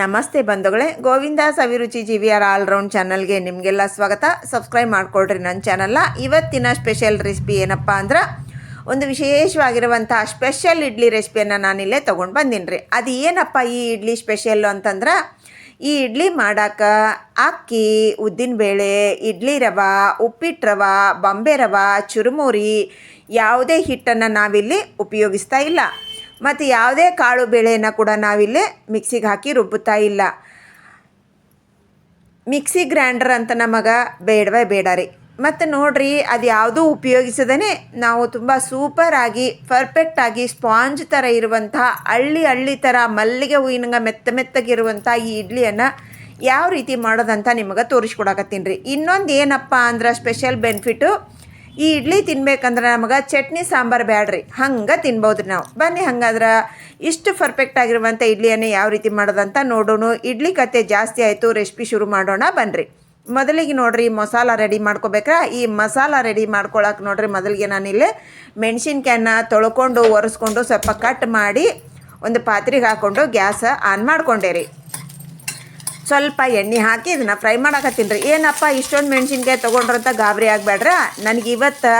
ನಮಸ್ತೆ ಬಂಧುಗಳೇ Govinda Saviruchi G V R all round ಚಾನಲ್ಗೆ ನಿಮಗೆಲ್ಲ ಸ್ವಾಗತ. ಸಬ್ಸ್ಕ್ರೈಬ್ ಮಾಡಿಕೊಡ್ರಿ ನನ್ನ ಚಾನಲ್ನ ಇವತ್ತಿನ ಸ್ಪೆಷಲ್ ರೆಸಿಪಿ ಏನಪ್ಪ ಅಂದ್ರೆ, ಒಂದು ವಿಶೇಷವಾಗಿರುವಂಥ ಸ್ಪೆಷಲ್ ಇಡ್ಲಿ ರೆಸಿಪಿಯನ್ನು ನಾನಿಲ್ಲೇ ತೊಗೊಂಡು ಬಂದೀನಿ ರೀ ಅದು ಏನಪ್ಪ ಈ ಇಡ್ಲಿ ಸ್ಪೆಷಲ್ಲು ಅಂತಂದ್ರೆ, ಈ ಇಡ್ಲಿ ಮಾಡಕ್ಕೆ ಅಕ್ಕಿ ಉದ್ದಿನಬೇಳೆ ಇಡ್ಲಿ ರವೆ ಉಪ್ಪಿಟ್ಟು ರವೆ, ಬೊಂಬೆ ರವೆ, ಚುರುಮುರಿ, ಯಾವುದೇ ಹಿಟ್ಟನ್ನು ನಾವಿಲ್ಲಿ ಉಪಯೋಗಿಸ್ತಾ ಇಲ್ಲ. ಮತ್ತು ಯಾವುದೇ ಕಾಳು ಬೇಳೆಯನ್ನು ಕೂಡ ನಾವಿಲ್ಲಿ ಮಿಕ್ಸಿಗೆ ಹಾಕಿ ರುಬ್ಬುತ್ತಾ ಇಲ್ಲ. ಮಿಕ್ಸಿ ಗ್ರೈಂಡರ್ ಅಂತ ನಮಗೆ ಬೇಡವೇ ಬೇಡ ರೀ. ಮತ್ತು ನೋಡ್ರಿ, ಅದು ಯಾವುದೂ ಉಪಯೋಗಿಸದೇ ನಾವು ತುಂಬ ಸೂಪರಾಗಿ ಪರ್ಫೆಕ್ಟಾಗಿ ಸ್ಪಾಂಜ್ ಥರ ಇರುವಂಥ ಹಳ್ಳಿ ಹಳ್ಳಿ ಥರ ಮಲ್ಲಿಗೆ ಹೂವಿನಂಗೆ ಮೆತ್ತ ಮೆತ್ತಗಿರುವಂಥ ಈ ಇಡ್ಲಿಯನ್ನು ಯಾವ ರೀತಿ ಮಾಡೋದಂತ ನಿಮಗೆ ತೋರಿಸ್ಕೊಡಕತ್ತೀನಿ ರೀ. ಇನ್ನೊಂದು ಏನಪ್ಪ ಅಂದ್ರೆ ಸ್ಪೆಷಲ್ ಬೆನಿಫಿಟು ಈ ಇಡ್ಲಿ ತಿನ್ಬೇಕಂದ್ರೆ ನಮಗೆ ಚಟ್ನಿ ಸಾಂಬಾರು ಬ್ಯಾಡ್ರಿ. ಹಂಗೆ ತಿನ್ಬೋದು ರೀ ನಾವು. ಬನ್ನಿ ಹಂಗಾದ್ರೆ ಇಷ್ಟು ಪರ್ಫೆಕ್ಟ್ ಆಗಿರುವಂಥ ಇಡ್ಲಿಯನ್ನು ಯಾವ ರೀತಿ ಮಾಡೋದಂತ ನೋಡೋಣ. ಇಡ್ಲಿ ಕತೆ ಜಾಸ್ತಿ ಆಯಿತು ರೆಸಿಪಿ ಶುರು ಮಾಡೋಣ ಬನ್ನಿರಿ ಮೊದಲಿಗೆ ನೋಡ್ರಿ, ಮಸಾಲ ರೆಡಿ ಮಾಡ್ಕೋಬೇಕಾ ಈ ಮಸಾಲ ರೆಡಿ ಮಾಡ್ಕೊಳಕ್ಕೆ ನೋಡ್ರಿ, ಮೊದಲಿಗೆ ನಾನಿಲ್ಲಿ ಮೆಣಸಿನ್ಕಾಯನ್ನ ತೊಳ್ಕೊಂಡು, ಒರೆಸ್ಕೊಂಡು ಸ್ವಲ್ಪ ಕಟ್ ಮಾಡಿ, ಒಂದು ಪಾತ್ರೆಗೆ ಹಾಕ್ಕೊಂಡು ಗ್ಯಾಸ್ ಆನ್ ಮಾಡ್ಕೊಂಡೆ ರೀ ಸ್ವಲ್ಪ ಎಣ್ಣೆ ಹಾಕಿ ಇದನ್ನು ಫ್ರೈ ಮಾಡಕತ್ತೀನಿ ರೀ. ಏನಪ್ಪ ಇಷ್ಟೊಂದು ಮೆಣಸಿನ್ಕಾಯಿ ತೊಗೊಂಡ್ರಂತ ಗಾಬರಿ ಆಗಬೇಡ್ರ? ನನಗೆ ಇವತ್ತು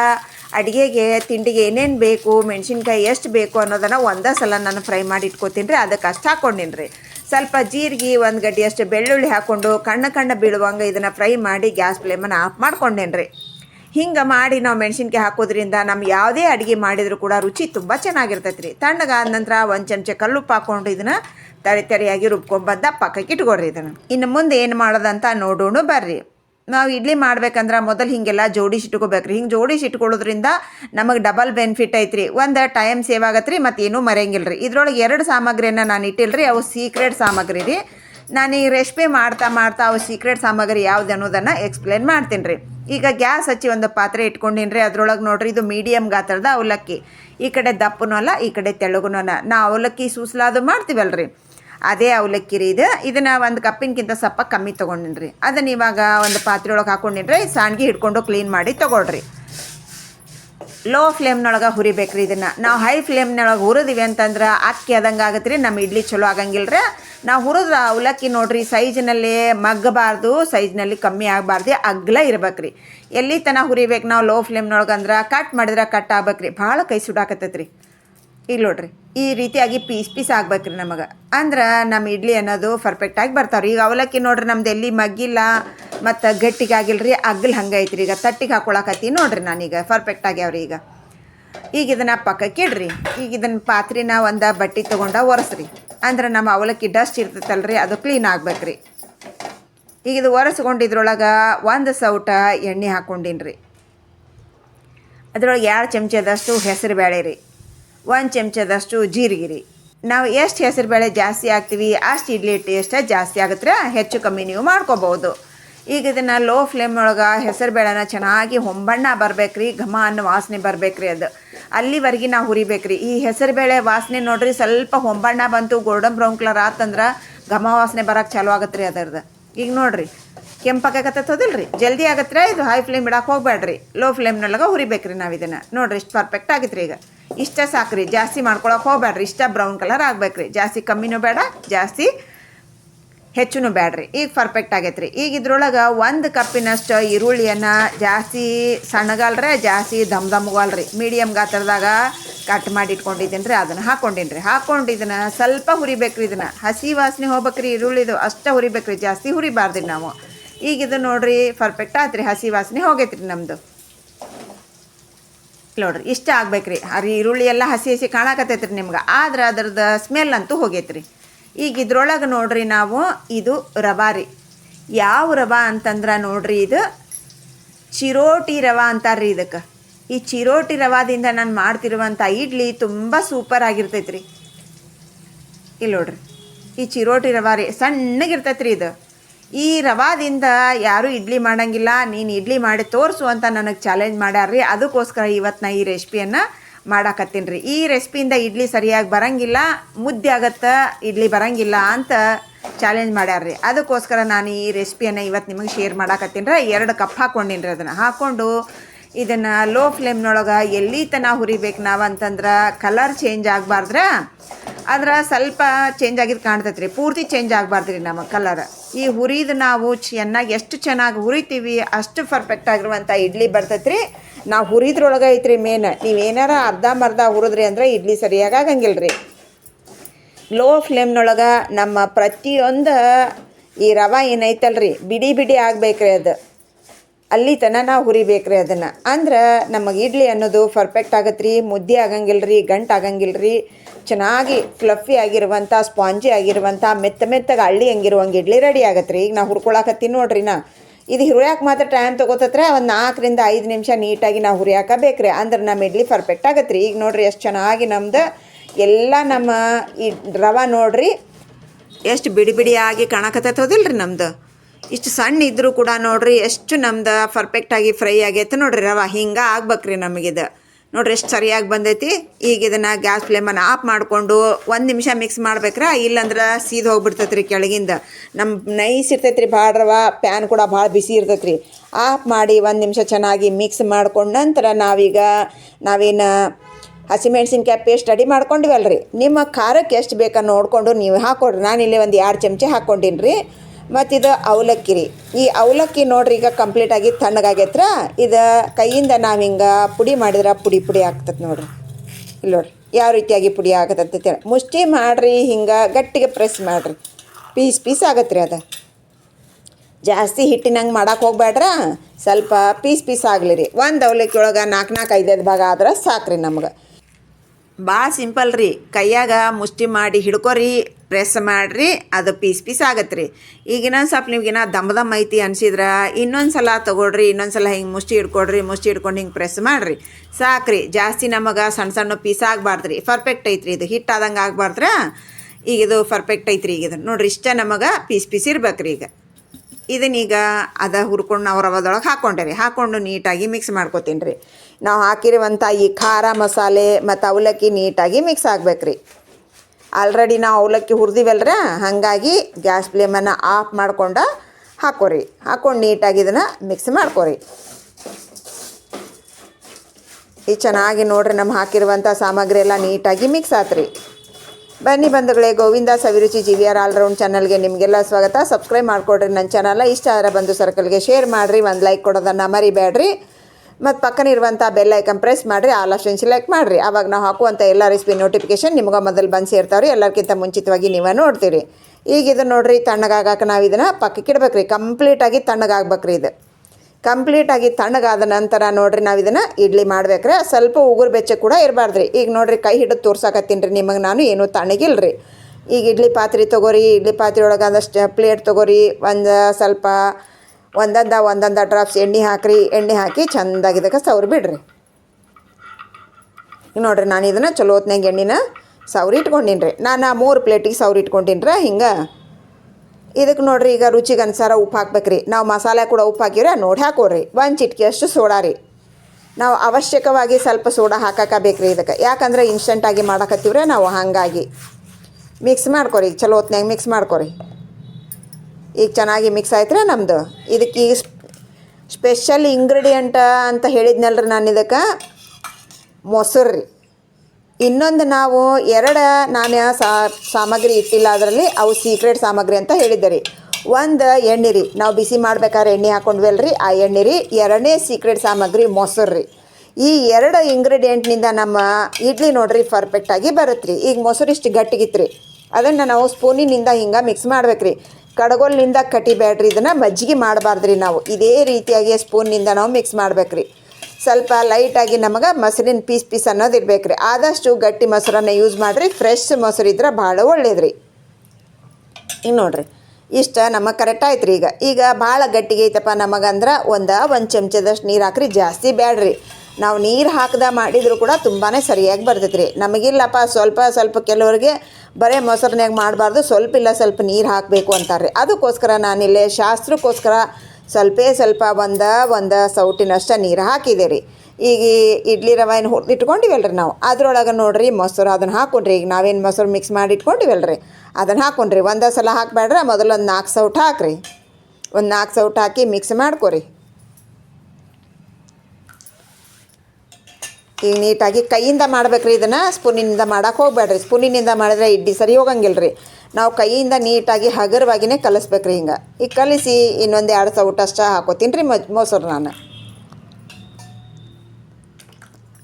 ಅಡುಗೆಗೆ, ತಿಂಡಿಗೆ ಏನೇನು ಬೇಕು, ಮೆಣಸಿನ್ಕಾಯಿ ಎಷ್ಟು ಬೇಕು ಅನ್ನೋದನ್ನು ಒಂದೇ ಸಲ ನಾನು ಫ್ರೈ ಮಾಡಿ ಇಟ್ಕೋತೀನಿ ರೀ. ಅದಕ್ಕೆ ಅಷ್ಟು ಹಾಕ್ಕೊಂಡಿನಿ ರೀ. ಸ್ವಲ್ಪ ಜೀರಿಗೆ, ಒಂದು ಗಡ್ಡಿಯಷ್ಟು ಬೆಳ್ಳುಳ್ಳಿ ಹಾಕ್ಕೊಂಡು ಕಣ್ಣ ಕಣ್ಣು ಬೀಳುವಂಗೆ ಇದನ್ನು ಫ್ರೈ ಮಾಡಿ ಗ್ಯಾಸ್ ಫ್ಲೇಮನ್ನು ಆಫ್ ಮಾಡ್ಕೊಂಡೇನಿ ರೀ. ಹಿಂಗೆ ಮಾಡಿ ನಾವು ಮೆಣಸಿನ್ಕಾಯಿ ಹಾಕೋದ್ರಿಂದ ನಮ್ಮ ಯಾವುದೇ ಅಡುಗೆ ಮಾಡಿದರೂ ಕೂಡ ರುಚಿ ತುಂಬ ಚೆನ್ನಾಗಿರ್ತೈತೆ ರೀ ತಣ್ಣಗಾದ ನಂತರ ಒಂದು ಚಮಚ ಕಲ್ಲುಪ್ಪು ಹಾಕ್ಕೊಂಡು ಇದನ್ನು ತರಿ ತರಿಯಾಗಿ ರುಬ್ಕೊಂಬಂದ ಪಕ್ಕಕ್ಕೆ ಇಟ್ಕೊಡ್ರಿ ಇದನ್ನು. ಇನ್ನು ಮುಂದೆ ಏನು ಮಾಡೋದಂತ ನೋಡೋಣ ಬರ್ರಿ. ನಾವು ಇಡ್ಲಿ ಮಾಡ್ಬೇಕಂದ್ರೆ ಮೊದಲು ಹಿಂಗೆಲ್ಲ ಜೋಡಿಸಿ ಇಟ್ಕೋಬೇಕ್ರಿ. ಹಿಂಗೆ ಜೋಡಿಸಿ ಇಟ್ಕೊಳ್ಳೋದ್ರಿಂದ ನಮಗೆ ಡಬಲ್ ಬೆನಿಫಿಟ್ ಐತ್ರಿ. ಒಂದು ಟೈಮ್ ಸೇವ್ ಆಗತ್ತೆ ರೀ ಮತ್ತು ಏನೂ ಮರೆಯಂಗಿಲ್ಲ ರೀ ಇದ್ರೊಳಗೆ ಎರಡು ಸಾಮಗ್ರಿಯನ್ನು ನಾನು ಇಟ್ಟಿಲ್ರಿ, ಅವು ಸೀಕ್ರೆಟ್ ಸಾಮಗ್ರಿ ರೀ. ನಾನು ಈ ರೆಸಿಪಿ ಮಾಡ್ತಾ ಮಾಡ್ತಾ ಅವು ಸೀಕ್ರೆಟ್ ಸಾಮಗ್ರಿ ಯಾವ್ದು ಅನ್ನೋದನ್ನು ಎಕ್ಸ್ಪ್ಲೇನ್ ಮಾಡ್ತೀನಿ ರೀ ಈಗ ಗ್ಯಾಸ್ ಹಚ್ಚಿ ಒಂದು ಪಾತ್ರೆ ಇಟ್ಕೊಂಡಿನ್ರಿ, ಅದರೊಳಗೆ ನೋಡ್ರಿ ಇದು ಮೀಡಿಯಮ್ ಗಾತ್ರದ ಅವಲಕ್ಕಿ. ಈ ಕಡೆ ದಪ್ಪನೂ ಅಲ್ಲ, ಈ ಕಡೆ ತೆಳುಗುನೂ ಅಲ್ಲ. ನಾ ಅವಲಕ್ಕಿ ಸೂಸಲಾದು ಮಾಡ್ತೀವಲ್ರಿ. ಅದೇ ಅವಲಕ್ಕಿ ರೀ ಇದು. ಇದನ್ನು ಒಂದು ಕಪ್ಪಿನಕ್ಕಿಂತ ಸ್ವಲ್ಪ ಕಮ್ಮಿ ತೊಗೊಂಡಿನ್ರಿ. ಅದನ್ನ ಇವಾಗ ಒಂದು ಪಾತ್ರೆ ಒಳಗೆ ಹಾಕೊಂಡಿನ್ರಿ, ಸಾಣ್ಗಿ ಹಿಡ್ಕೊಂಡು ಕ್ಲೀನ್ ಮಾಡಿ ತೊಗೊಳ್ರಿ. ಲೋ ಫ್ಲೇಮ್ನೊಳಗೆ ಹುರಿಬೇಕ್ರಿ ಇದನ್ನು. ನಾವು ಹೈ ಫ್ಲೇಮ್ನೊಳಗೆ ಹುರಿದಿವಿ ಅಂತಂದ್ರೆ ಅಕ್ಕಿ ಆದಂಗೆ ಆಗತ್ತೆ ರೀ ನಮ್ಮ ಇಡ್ಲಿ ಚಲೋ ಆಗಂಗಿಲ್ಲ ರೀ ನಾವು ಹುರಿದ ಅವಲಕ್ಕಿ ನೋಡ್ರಿ, ಸೈಜ್ನಲ್ಲಿ ಮಗ್ಗಬಾರ್ದು, ಸೈಜ್ನಲ್ಲಿ ಕಮ್ಮಿ ಆಗಬಾರ್ದು, ಅಗ್ಲ ಇರ್ಬೇಕ್ರಿ. ಎಲ್ಲಿ ತನಕ ಹುರಿಬೇಕು ನಾವು ಲೋ ಫ್ಲೇಮ್ನೊಳಗೆ ಅಂದ್ರೆ ಕಟ್ ಮಾಡಿದ್ರೆ ಕಟ್ ಆಗ್ಬೇಕ್ರಿ. ಭಾಳ ಕೈ ಸುಡಾಕತ್ತೈತೆ ರೀ ಈಗ ನೋಡ್ರಿ, ಈ ರೀತಿಯಾಗಿ ಪೀಸ್ ಪೀಸ್ ಆಗ್ಬೇಕ್ರಿ ನಮಗೆ. ಅಂದ್ರೆ ನಮ್ಮ ಇಡ್ಲಿ ಅನ್ನೋದು ಪರ್ಫೆಕ್ಟಾಗಿ ಬರ್ತಾವ್ರಿ. ಈಗ ಅವಲಕ್ಕಿ ನೋಡ್ರಿ, ನಮ್ದು ಎಲ್ಲಿ ಮಗ್ಗಿಲ್ಲ, ಮತ್ತು ಗಟ್ಟಿಗಾಗಿಲ್ಲ ರೀ ಅಗ್ಲ್ ಹಂಗೆ ಐತ್ರಿ. ಈಗ ತಟ್ಟಿಗೆ ಹಾಕೊಳಕತ್ತೀನಿ ನೋಡ್ರಿ ನಾನೀಗ ಪರ್ಫೆಕ್ಟ್ ಆಗ್ಯಾವ್ರಿ ಈಗ. ಈಗ ಇದನ್ನು ಪಕ್ಕಕ್ಕೆ ಇಡ್ರಿ. ಈಗ ಇದನ್ನ ಪಾತ್ರೆನ ಒಂದು ಬಟ್ಟೆ ತೊಗೊಂಡ ಒರೆಸ್ರಿ. ಅಂದ್ರೆ ನಮ್ಮ ಅವಲಕ್ಕಿ ಡಸ್ಟ್ ಇರ್ತೈತಲ್ರಿ, ಅದು ಕ್ಲೀನ್ ಆಗ್ಬೇಕ್ರಿ. ಈಗ ಇದು ಒರೆಸ್ಕೊಂಡಿದ್ರೊಳಗೆ ಒಂದು ಸೌಟ ಎಣ್ಣೆ ಹಾಕ್ಕೊಂಡಿನ್ರಿ ಅದ್ರೊಳಗೆ ಎರಡು ಚಮಚದಷ್ಟು ಹೆಸರು ಬೇಳೆ ರೀ ಒಂದು ಚಮಚದಷ್ಟು ಜೀರಿಗೆ ರೀ ನಾವು ಎಷ್ಟು ಹೆಸರು ಬೇಳೆ ಜಾಸ್ತಿ ಹಾಕ್ತೀವಿ, ಅಷ್ಟು ಇಡ್ಲಿ ಟೇಸ್ಟ್ ಜಾಸ್ತಿ ಆಗುತ್ತೆ ಹೆಚ್ಚು ಕಮ್ಮಿ ನೀವು ಮಾಡ್ಕೋಬೋದು. ಈಗ ಇದನ್ನು ಲೋ ಫ್ಲೇಮ್ ಒಳಗೆ ಹೆಸರು ಬೇಳೆನ ಚೆನ್ನಾಗಿ ಹೊಂಬಣ್ಣ ಬರಬೇಕ್ರಿ, ಘಮ ಅನ್ನೋ ವಾಸನೆ ಬರಬೇಕ್ರಿ ಅದು. ಅಲ್ಲಿವರೆಗೆ ನಾವು ಹುರಿಬೇಕು ರೀ ಈ ಹೆಸರು ಬೇಳೆ ವಾಸನೆ ನೋಡ್ರಿ ಸ್ವಲ್ಪ ಹೊಂಬಣ್ಣ ಬಂತು, ಗೋಲ್ಡನ್ ಬ್ರೌನ್ ಕಲರ್ ಆತಂದ್ರೆ ಘಮ ವಾಸನೆ ಬರೋಕ್ಕೆ ಚಾಲು ಆಗತ್ತೆ ರೀ ಅದರದ್ದು ಈಗ ನೋಡ್ರಿ ಕೆಂಪಾಗತ್ತದಲ್ರಿ ಜಲ್ದಿ ಆಗತ್ತೆ ಇದು ಹೈ ಫ್ಲೇಮ್ ಇಡಕ್ಕೆ ಹೋಗ್ಬೇಡ್ರಿ ಲೋ ಫ್ಲೇಮ್ನೊಳಗೆ ಹುರಿಬೇಕು ರೀ ನಾವು ಇದನ್ನು. ನೋಡಿರಿ, ಇಷ್ಟು ಪರ್ಫೆಕ್ಟ್ ಆಗಿತ್ತು ರೀ ಈಗ. ಇಷ್ಟ ಸಾಕ್ರಿ. ಜಾಸ್ತಿ ಮಾಡ್ಕೊಳಕ್ಕೆ ಹೋಗ್ಬೇಡ್ರಿ ಇಷ್ಟ ಬ್ರೌನ್ ಕಲರ್ ಆಗ್ಬೇಕ್ರಿ. ಜಾಸ್ತಿ ಕಮ್ಮಿನೂ ಬೇಡ, ಜಾಸ್ತಿ ಹೆಚ್ಚು ಬೇಡ್ರಿ ಈಗ ಪರ್ಫೆಕ್ಟ್ ಆಗೈತೆ ರೀ ಈಗ ಇದ್ರೊಳಗೆ ಒಂದು ಕಪ್ಪಿನಷ್ಟು ಈರುಳ್ಳಿಯನ್ನು ಜಾಸ್ತಿ ಸಣ್ಣಗಲ್ರೆ, ಜಾಸ್ತಿ ದಮ್ ದಮ್ಗಲ್ರಿ. ಮೀಡಿಯಮ್ ಗಾತ್ರದಾಗ ಕಟ್ ಮಾಡಿ ಇಟ್ಕೊಂಡಿದ್ದೀನಿ ರೀ ಅದನ್ನು ಹಾಕ್ಕೊಂಡಿನಿ ರೀ ಹಾಕ್ಕೊಂಡು ಇದನ್ನು ಸ್ವಲ್ಪ ಹುರಿಬೇಕು ರೀ ಇದನ್ನು. ಹಸಿ ವಾಸನೆ ಹೋಗ್ಬೇಕ್ರಿ ಈರುಳ್ಳಿದು. ಅಷ್ಟೇ ಹುರಿಬೇಕು ರೀ ಜಾಸ್ತಿ ಹುರಿಬಾರ್ದು ನಾವು. ಈಗ ಇದು ನೋಡ್ರಿ ಪರ್ಫೆಕ್ಟ್ ಆಯ್ತು ರೀ ಹಸಿ ವಾಸನೆ ಹೋಗೈತ್ರಿ ನಮ್ಮದು ನೋಡ್ರಿ, ಇಷ್ಟ ಆಗ್ಬೇಕ್ರಿ. ರೀ ಹರಿ ಈರುಳ್ಳಿ ಎಲ್ಲ ಹಸಿ ಹಸಿ ಕಾಣಕತ್ತೈತೆ ರೀ ನಿಮ್ಗೆ. ಆದ್ರೆ ಅದ್ರದ್ದು ಸ್ಮೆಲ್ ಅಂತೂ ಹೋಗೈತ್ರಿ. ಈಗ ಇದ್ರೊಳಗೆ ನೋಡ್ರಿ ನಾವು, ಇದು ರವಾ ರೀ. ಯಾವ ರವಾ ಅಂತಂದ್ರೆ ನೋಡ್ರಿ ಇದು ಚಿರೋಟಿ ರವಾ ಅಂತಾರ್ರಿ ಇದಕ್ಕೆ. ಈ ಚಿರೋಟಿ ರವಾದಿಂದ ನಾನು ಮಾಡ್ತಿರುವಂಥ ಇಡ್ಲಿ ತುಂಬ ಸೂಪರ್ ಆಗಿರ್ತೈತ್ರಿ. ಇಲ್ಲಿ ನೋಡ್ರಿ, ಈ ಚಿರೋಟಿ ರವಾ ರೀ ಸಣ್ಣಗಿರ್ತೈತ್ರಿ ಇದು. ಈ ರವಾದಿಂದ ಯಾರೂ ಇಡ್ಲಿ ಮಾಡಂಗಿಲ್ಲ, ನೀನು ಇಡ್ಲಿ ಮಾಡಿ ತೋರಿಸು ಅಂತ ನನಗೆ ಚಾಲೆಂಜ್ ಮಾಡ್ಯಾರ್ರಿ. ಅದಕ್ಕೋಸ್ಕರ ಇವತ್ತು ನಾ ಈ ರೆಸಿಪಿಯನ್ನು ಮಾಡಾಕತ್ತೀನಿ. ರೀ ಈ ರೆಸಿಪಿಯಿಂದ ಇಡ್ಲಿ ಸರಿಯಾಗಿ ಬರಂಗಿಲ್ಲ, ಮುದ್ದೆ ಆಗತ್ತೆ, ಇಡ್ಲಿ ಬರಂಗಿಲ್ಲ ಅಂತ ಚಾಲೆಂಜ್ ಮಾಡ್ಯಾರ್ರಿ. ಅದಕ್ಕೋಸ್ಕರ ನಾನು ಈ ರೆಸಿಪಿಯನ್ನು ಇವತ್ತು ನಿಮಗೆ ಶೇರ್ ಮಾಡಾಕತ್ತೀನಿ. ರೀ ಎರಡು ಕಪ್ ಹಾಕ್ಕೊಂಡಿನಿ ರೀ ಅದನ್ನು. ಹಾಕ್ಕೊಂಡು ಇದನ್ನು ಲೋ ಫ್ಲೇಮ್ನೊಳಗೆ ಎಲ್ಲಿ ತನಕ ಹುರಿಬೇಕು ನಾವು ಅಂತಂದ್ರೆ ಕಲರ್ ಚೇಂಜ್ ಆಗಬಾರ್ದ್ರ? ಆದ್ರೆ ಸ್ವಲ್ಪ ಚೇಂಜ್ ಆಗಿದ್ದು ಕಾಣ್ತೈತೆ ರೀ ಪೂರ್ತಿ ಚೇಂಜ್ ಆಗಬಾರ್ದು ರೀ ನಮ್ಮ ಕಲರ್ ಈ ಹುರಿದು ನಾವು ಚೆನ್ನಾಗಿ ಎಷ್ಟು ಚೆನ್ನಾಗಿ ಹುರಿತೀವಿ, ಅಷ್ಟು ಪರ್ಫೆಕ್ಟ್ ಆಗಿರುವಂಥ ಇಡ್ಲಿ ಬರ್ತೈತೆ ನಾವು ಹುರಿದ್ರೊಳಗೆ ಐತ್ರಿ ಮೇನ್ ನೀವು ಏನಾರ ಅರ್ಧಂಬರ್ಧ ಹುರಿದ್ರಿ ಅಂದ್ರೆ ಇಡ್ಲಿ ಸರಿಯಾಗಿ ಆಗಂಗಿಲ್ಲ ರೀ ಲೋ ಫ್ಲೇಮ್ನೊಳಗೆ ನಮ್ಮ ಪ್ರತಿಯೊಂದು ಈ ರವೆ ಏನೈತಲ್ರಿ, ಬಿಡಿ ಬಿಡಿ ಆಗ್ಬೇಕ್ರಿ ಅದು. ಅಲ್ಲಿ ತನ ನಾವು ಹುರಿಬೇಕ್ರಿ ಅದನ್ನು. ಅಂದ್ರೆ ನಮಗೆ ಇಡ್ಲಿ ಅನ್ನೋದು ಪರ್ಫೆಕ್ಟ್ ಆಗತ್ತೆ ರೀ ಮುದ್ದೆ ಆಗಂಗಿಲ್ಲ ರೀ ಗಂಟು ಆಗಂಗಿಲ್ಲ ರೀ ಚೆನ್ನಾಗಿ ಫ್ಲಫಿ ಆಗಿರುವಂಥ ಸ್ಪಾಂಜಿ ಆಗಿರುವಂಥ ಮೆತ್ತ ಮೆತ್ತಗೆ ಹಳ್ಳಿ ಹಂಗಿರುವಂಗೆ ಇಡ್ಲಿ ರೆಡಿ ಆಗತ್ತೆ ರೀ ಈಗ ನಾವು ಹುರ್ಕೊಳಕತ್ತೀನಿ ನೋಡ್ರಿ ನಾ. ಇದು ಹುರಿಯಾಕೆ ಮಾತ್ರ ಟೈಮ್ ತೊಗೋತತ್ರೆ ಒಂದು ನಾಲ್ಕರಿಂದ ಐದು ನಿಮಿಷ ನೀಟಾಗಿ ನಾವು ಹುರಿಯಾಕ ಬೇಕ್ರಿ ಅಂದ್ರೆ ನಮ್ಮ ಇಡ್ಲಿ ಪರ್ಫೆಕ್ಟ್ ಆಗತ್ತೆ ರೀ ಈಗ ನೋಡ್ರಿ ಎಷ್ಟು ಚೆನ್ನಾಗಿ ನಮ್ದು ಎಲ್ಲ ನಮ್ಮ ಈ ರವೆ ನೋಡ್ರಿ ಎಷ್ಟು ಬಿಡಿ ಬಿಡಿಯಾಗಿ ಕಾಣಕತ್ತೈತೋದಿಲ್ಲ ರೀ ನಮ್ದು. ಇಷ್ಟು ಸಣ್ಣ ಇದ್ದರೂ ಕೂಡ ನೋಡ್ರಿ ಎಷ್ಟು ನಮ್ದು ಪರ್ಫೆಕ್ಟಾಗಿ ಫ್ರೈ ಆಗೈತೆ ನೋಡ್ರಿ ರವೆ. ಹಿಂಗೆ ಆಗ್ಬೇಕ್ರಿ ನಮಗಿದು. ನೋಡ್ರಿ ಎಷ್ಟು ಸರಿಯಾಗಿ ಬಂದೈತಿ. ಈಗ ಇದನ್ನು ಗ್ಯಾಸ್ ಫ್ಲೇಮನ್ನು ಆಫ್ ಮಾಡಿಕೊಂಡು ಒಂದು ನಿಮಿಷ ಮಿಕ್ಸ್ ಮಾಡ್ಬೇಕ್ರ. ಇಲ್ಲಂದ್ರೆ ಸೀದ್ ಹೋಗ್ಬಿಡ್ತೈತ್ರಿ ಕೆಳಗಿಂದ. ನಮ್ಮ ನೈಸ್ ಇರ್ತೈತೆ ರೀ ಭಾಳ ಪ್ಯಾನ್ ಕೂಡ ಭಾಳ ಬಿಸಿ ಇರ್ತೈತೆ ಆಫ್ ಮಾಡಿ ಒಂದು ನಿಮಿಷ ಚೆನ್ನಾಗಿ ಮಿಕ್ಸ್ ಮಾಡ್ಕೊಂಡ ನಂತರ ನಾವೀಗ ನಾವೇನು ಹಸಿಮೆಣ್ಸಿನ್ಕಾಯಿ ಪೇಸ್ಟ್ ರೆಡಿ ಮಾಡ್ಕೊಂಡಿವಲ್ರಿ ನಿಮ್ಮ ಖಾರಕ್ಕೆ ಎಷ್ಟು ಬೇಕಾ ನೋಡಿಕೊಂಡು ನೀವು ಹಾಕೊಡ್ರಿ. ನಾನು ಇಲ್ಲಿ ಒಂದು ಎರಡು ಚಮಚೆ ಹಾಕ್ಕೊಂಡಿನಿ ರೀ ಮತ್ತು ಇದು ಅವಲಕ್ಕಿ ರೀ ಈ ಅವಲಕ್ಕಿ ನೋಡ್ರಿ ಈಗ ಕಂಪ್ಲೀಟಾಗಿ ತಣ್ಣಗಾಗೈತ್ರ? ಇದು ಕೈಯಿಂದ ನಾವು ಹಿಂಗೆ ಪುಡಿ ಮಾಡಿದ್ರೆ ಪುಡಿ ಪುಡಿ ಆಗ್ತದೆ ನೋಡ್ರಿ. ಇಲ್ಲಿ ನೋಡ್ರಿ, ಯಾವ ರೀತಿಯಾಗಿ ಪುಡಿ ಆಗತ್ತೆ ಅಂತೇಳಿ ಮುಷ್ಟಿ ಮಾಡಿರಿ, ಹಿಂಗೆ ಗಟ್ಟಿಗೆ ಪ್ರೆಸ್ ಮಾಡಿರಿ. ಪೀಸ್ ಪೀಸ್ ಆಗತ್ತೆ ರೀ ಅದು. ಜಾಸ್ತಿ ಹಿಟ್ಟಿನಂಗೆ ಮಾಡಕ್ಕೆ ಹೋಗ್ಬೇಡ್ರ ಸ್ವಲ್ಪ ಪೀಸ್ ಪೀಸ್ ಆಗಲಿ ರೀ ಒಂದು ಅವಲಕ್ಕಿ ಒಳಗೆ ನಾಲ್ಕು ನಾಲ್ಕು ಐದೈದು ಭಾಗ ಆದ್ರೆ ಸಾಕ್ರಿ ನಮ್ಗೆ. ಭಾಳ ಸಿಂಪಲ್ ರೀ. ಕೈಯಾಗ ಮುಷ್ಟಿ ಮಾಡಿ ಹಿಡ್ಕೊರಿ ಪ್ರೆಸ್ ಮಾಡಿರಿ, ಅದು ಪೀಸ್ ಪೀಸ್ ಆಗತ್ತೆ ರೀ ಈಗ ಇನ್ನೊಂದು ಸ್ವಲ್ಪ ನಿಮ್ಗೇನ ದಮ್ ದಮ್ ಐತಿ ಅನ್ಸಿದ್ರೆ ಇನ್ನೊಂದು ಸಲ ತೊಗೊಳ್ರಿ, ಇನ್ನೊಂದು ಸಲ ಹಿಂಗೆ ಮುಷ್ಟಿ ಹಿಡ್ಕೊಡ್ರಿ, ಮುಷ್ಟಿ ಹಿಡ್ಕೊಂಡು ಹಿಂಗೆ ಪ್ರೆಸ್ ಮಾಡಿರಿ. ಸಾಕ್ರಿ. ಜಾಸ್ತಿ ನಮಗೆ ಸಣ್ಣ ಸಣ್ಣ ಪೀಸ್ ಆಗಬಾರ್ದು ರೀ ಪರ್ಫೆಕ್ಟ್ ಐತ್ರಿ ಇದು. ಹಿಟ್ ಆದಂಗೆ ಆಗಬಾರ್ದ್ರ? ಈಗ ಇದು ಪರ್ಫೆಕ್ಟ್ ಐತ್ರಿ ಈಗ ಇದು. ನೋಡ್ರಿ ಇಷ್ಟ ನಮಗೆ ಪೀಸ್ ಪೀಸ್ ಇರ್ಬೇಕ್ರಿ ಈಗ. ಇದನ್ನೀಗ ಅದ ಹುರ್ಕೊಂಡು ನಾವು ರವದೊಳಗೆ ಹಾಕ್ಕೊಂಡೆ ಹಾಕ್ಕೊಂಡು ನೀಟಾಗಿ ಮಿಕ್ಸ್ ಮಾಡ್ಕೊತೀನಿ ರೀ. ನಾವು ಹಾಕಿರುವಂಥ ಈ ಖಾರ ಮಸಾಲೆ ಮತ್ತು ಅವಲಕ್ಕಿ ನೀಟಾಗಿ ಮಿಕ್ಸ್ ಆಗ್ಬೇಕು ರೀ. ಆಲ್ರೆಡಿ ನಾವು ಅವಲಕ್ಕಿ ಹುರಿದಿವಲ್ರ? ಹಾಗಾಗಿ ಗ್ಯಾಸ್ ಫ್ಲೇಮನ್ನು ಆಫ್ ಮಾಡ್ಕೊಂಡು ಹಾಕೋರಿ ಹಾಕ್ಕೊಂಡು ನೀಟಾಗಿ ಇದನ್ನು ಮಿಕ್ಸ್ ಮಾಡ್ಕೊರಿ ಈ ಚೆನ್ನಾಗಿ ನೋಡ್ರಿ ನಮ್ಮ ಹಾಕಿರುವಂಥ ಸಾಮಗ್ರಿ ಎಲ್ಲ ನೀಟಾಗಿ ಮಿಕ್ಸ್ ಆತ್ರಿ ಬನ್ನಿ ಬಂಧುಗಳೇ, Govinda Saviruchi G V R all round ಚಾನಲ್ಗೆ ನಿಮಗೆಲ್ಲ ಸ್ವಾಗತ. ಸಬ್ಸ್ಕ್ರೈಬ್ ಮಾಡಿಕೊಡ್ರಿ ನನ್ನ ಚಾನಲ್. ಇಷ್ಟ ಆದರೆ ಬಂದು ಸರ್ಕಲ್ಗೆ ಶೇರ್ ಮಾಡಿರಿ, ಒಂದು ಲೈಕ್ ಕೊಡೋದನ್ನು ಮರಿಬೇಡ್ರಿ. ಮತ್ತು ಪಕ್ಕನ ಇರುವಂಥ ಬೆಲ್ ಐಕನ್ ಪ್ರೆಸ್ ಮಾಡಿರಿ ಆಲ್ ಆಪ್ಷನ್ ಸೆಲೆಕ್ಟ್ ಮಾಡಿರಿ. ಆವಾಗ ನಾವು ಹಾಕುವಂಥ ಎಲ್ಲ ರೆಸಿಪಿ ನೋಟಿಫಿಕೇಶನ್ ನಿಮ್ಗೆ ಮೊದಲು ಬಂದು ಸೇರ್ತಾವ್ರಿ. ಎಲ್ಲರಿಗಿಂತ ಮುಂಚಿತವಾಗಿ ನೀವು ನೋಡ್ತೀರಿ. ಈಗ ಇದು ನೋಡ್ರಿ ತಣ್ಣಗಾಗಕ್ಕೆ ನಾವು ಇದನ್ನು ಪಕ್ಕಕ್ಕೆ ಇಡ್ಬೇಕು ರೀ ಕಂಪ್ಲೀಟಾಗಿ ತಣ್ಣಗಾಗ್ಬೇಕು ರೀ ಇದು. ಕಂಪ್ಲೀಟಾಗಿ ತಣ್ಣಗಾದ ನಂತರ ನೋಡ್ರಿ ನಾವು ಇದನ್ನು ಇಡ್ಲಿ ಮಾಡ್ಬೇಕ್ರೆ. ಸ್ವಲ್ಪ ಉಗುರು ಬೆಚ್ಚ ಕೂಡ ಇರಬಾರ್ದು ರೀ ಈಗ ನೋಡ್ರಿ ಕೈ ಹಿಡಿದು ತೋರ್ಸಾಕತ್ತೀನಿ ರೀ ನಿಮಗೆ ನಾನು ಏನೂ ರೀ ಈಗ ಇಡ್ಲಿ ಪಾತ್ರೆ ತೊಗೋರಿ, ಇಡ್ಲಿ ಪಾತ್ರೆ ಒಳಗೆ ಅಂದಷ್ಟು ಪ್ಲೇಟ್ ತೊಗೋರಿ, ಒಂದು ಸ್ವಲ್ಪ ಒಂದೊಂದ, ಒಂದೊಂದು ಡ್ರಾಪ್ಸ್ ಎಣ್ಣೆ ಹಾಕ್ರಿ. ಎಣ್ಣೆ ಹಾಕಿ ಚೆಂದಾಗಿ ಸವ್ರಿ ಬಿಡ್ರಿ. ಈಗ ನೋಡ್ರಿ ನಾನು ಇದನ್ನು ಚಲೋ ಹೊತ್ನಾಗ ಎಣ್ಣೆನ ಸವ್ರಿ ಇಟ್ಕೊಂಡೀನಿ ರೀ ನಾನು ಮೂರು ಪ್ಲೇಟಿಗೆ ಸವ್ರಿ ಇಟ್ಕೊಂಡಿನ್ರ. ಹಿಂಗೆ ಇದಕ್ಕೆ ನೋಡ್ರಿ, ಈಗ ರುಚಿಗೆ ಅನುಸಾರ ಉಪ್ಪು ಹಾಕ್ಬೇಕ್ರಿ. ನಾವು ಮಸಾಲೆ ಕೂಡ ಉಪ್ಪು ಹಾಕಿವ್ರಿ, ನೋಡಿ ಹಾಕೋರಿ. ಒಂದು ಚಿಟ್ಕಿ ಅಷ್ಟು ಸೋಡಾ ರೀ. ನಾವು ಅವಶ್ಯಕವಾಗಿ ಸ್ವಲ್ಪ ಸೋಡಾ ಹಾಕಕ್ಕೆ ಇದಕ್ಕೆ. ಯಾಕಂದ್ರೆ ಇನ್ಸ್ಟೆಂಟಾಗಿ ಮಾಡಕತ್ತೀವ್ರೆ ನಾವು ಹಾಗಾಗಿ. ಮಿಕ್ಸ್ ಮಾಡ್ಕೊರಿ ಈಗ ಚಲೋ ಹೊತ್ನಾಗ ಮಿಕ್ಸ್ ಮಾಡ್ಕೊರಿ. ಈಗ ಚೆನ್ನಾಗಿ ಮಿಕ್ಸ್ ಆಯ್ತು ನಮ್ಮದು ಇದಕ್ಕೆ ಈಗ ಸ್ಪೆಷಲ್ ಇಂಗ್ರೀಡಿಯೆಂಟ ಅಂತ ಹೇಳಿದ್ನಲ್ರಿ ನಾನು ಇದಕ್ಕೆ. ಮೊಸರು ರೀ ಇನ್ನೊಂದು ನಾವು ಎರಡು ನಾನು ಸಾಮಗ್ರಿ ಇಟ್ಟಿಲ್ಲ ಅದರಲ್ಲಿ ಅವು ಸೀಕ್ರೆಟ್ ಸಾಮಗ್ರಿ ಅಂತ ಹೇಳಿದ್ದೆ ರೀ ಒಂದು ಎಣ್ಣೆ ರೀ ನಾವು ಬಿಸಿ ಮಾಡ್ಬೇಕಾದ್ರೆ ಎಣ್ಣೆ ಹಾಕೊಂಡ್ವಲ್ಲ ರೀ ಆ ಎಣ್ಣೆ ರೀ ಎರಡನೇ ಸೀಕ್ರೆಟ್ ಸಾಮಗ್ರಿ ಮೊಸರು ರೀ ಈ ಎರಡು ಇಂಗ್ರೀಡಿಯೆಂಟ್ನಿಂದ ನಮ್ಮ ಇಡ್ಲಿ ನೋಡ್ರಿ ಪರ್ಫೆಕ್ಟಾಗಿ ಬರುತ್ತೆ ರೀ ಈಗ ಮೊಸರು ಇಷ್ಟು ಗಟ್ಟಿಗಿತ್ತು ರೀ ಅದನ್ನು ನಾವು ಸ್ಪೂನಿನಿಂದ ಹಿಂಗೆ ಮಿಕ್ಸ್ ಮಾಡ್ಬೇಕು ರೀ ಕಡಗೋಲ್ನಿಂದ ಕಟಿಬೇಡ್ರಿ ಇದನ್ನು ಮಜ್ಜಿಗೆ ಮಾಡಬಾರ್ದ್ರಿ ನಾವು. ಇದೇ ರೀತಿಯಾಗಿ ಸ್ಪೂನ್ನಿಂದ ನಾವು ಮಿಕ್ಸ್ ಮಾಡ್ಬೇಕು ರೀ ಸ್ವಲ್ಪ ಲೈಟಾಗಿ ನಮಗೆ ಮೊಸರಿನ ಪೀಸ್ ಪೀಸ್ ಅನ್ನೋದು ಇರ್ಬೇಕು ರೀ ಆದಷ್ಟು ಗಟ್ಟಿ ಮೊಸರನ್ನು ಯೂಸ್ ಮಾಡಿರಿ. ಫ್ರೆಶ್ ಮೊಸರು ಇದ್ರೆ ಭಾಳ ಒಳ್ಳೇದು ರೀ ಈಗ ನೋಡಿರಿ, ಇಷ್ಟ ನಮಗೆ ಕರೆಕ್ಟ್ ಆಯ್ತು ರೀ ಈಗ. ಈಗ ಭಾಳ ಗಟ್ಟಿಗೆ ಐತಪ್ಪ ನಮಗಂದ್ರೆ ಒಂದು ಒಂದು ಚಮಚದಷ್ಟು ನೀರು ಹಾಕ್ರಿ. ಜಾಸ್ತಿ ಬ್ಯಾಡ್ರಿ. ನಾವು ನೀರು ಹಾಕ್ದ ಮಾಡಿದರೂ ಕೂಡ ತುಂಬಾ ಸರಿಯಾಗಿ ಬರ್ತೈತೆ ರೀ ನಮಗಿಲ್ಲಪ್ಪ ಸ್ವಲ್ಪ ಸ್ವಲ್ಪ ಕೆಲವರಿಗೆ ಬರೇ ಮೊಸರನ್ಯಾಗ ಮಾಡಬಾರ್ದು. ಸ್ವಲ್ಪ ಇಲ್ಲ ಸ್ವಲ್ಪ ನೀರು ಹಾಕಬೇಕು ಅಂತಾರೆ ಅದಕ್ಕೋಸ್ಕರ ನಾನಿಲ್ಲೇ ಶಾಸ್ತ್ರಕ್ಕೋಸ್ಕರ ಸ್ವಲ್ಪೇ ಸ್ವಲ್ಪ ಒಂದು ಒಂದು ಸೌಟಿನಷ್ಟು ನೀರು ಹಾಕಿದೆ ರೀ ಈಗ ಇಡ್ಲಿ ರವೆನ ಇಟ್ಕೊಂಡಿವಲ್ಲ ರೀ ನಾವು. ಅದ್ರೊಳಗೆ ನೋಡ್ರಿ ಮೊಸರು ಅದನ್ನು ಹಾಕೊಂಡ್ರಿ. ಈಗ ನಾವೇನು ಮೊಸರು ಮಿಕ್ಸ್ ಮಾಡಿ ಇಟ್ಕೊಂಡಿವಲ್ಲ ರೀ ಅದನ್ನು ಹಾಕೊಂಡ್ರಿ. ಒಂದೇ ಸಲ ಹಾಕಬೇಡ್ರ ಮೊದಲೊಂದು ನಾಲ್ಕು ಸೌಟ್ ಹಾಕ್ರಿ. ಒಂದು ನಾಲ್ಕು ಸೌಟ್ ಹಾಕಿ ಮಿಕ್ಸ್ ಮಾಡ್ಕೊರಿ. ಈಗ ನೀಟಾಗಿ ಕೈಯಿಂದ ಮಾಡ್ಬೇಕ್ರಿ ಇದನ್ನು. ಸ್ಪೂನಿನಿಂದ ಮಾಡೋಕೆ ಹೋಗ್ಬೇಡ್ರಿ. ಸ್ಪೂನಿನಿಂದ ಮಾಡಿದ್ರೆ ಇಡ್ಲಿ ಸರಿ ಹೋಗಂಗಿಲ್ಲ ರೀ ನಾವು ಕೈಯಿಂದ ನೀಟಾಗಿ ಹಗರವಾಗಿಯೇ ಕಲಿಸ್ಬೇಕು ರೀ ಹಿಂಗೆ. ಈಗ ಕಲಿಸಿ, ಇನ್ನೊಂದು ಎರಡು ಸೌಟ್ ಅಷ್ಟ ಹಾಕೋತೀನಿ ರೀ ಮೊಸರು ನಾನು.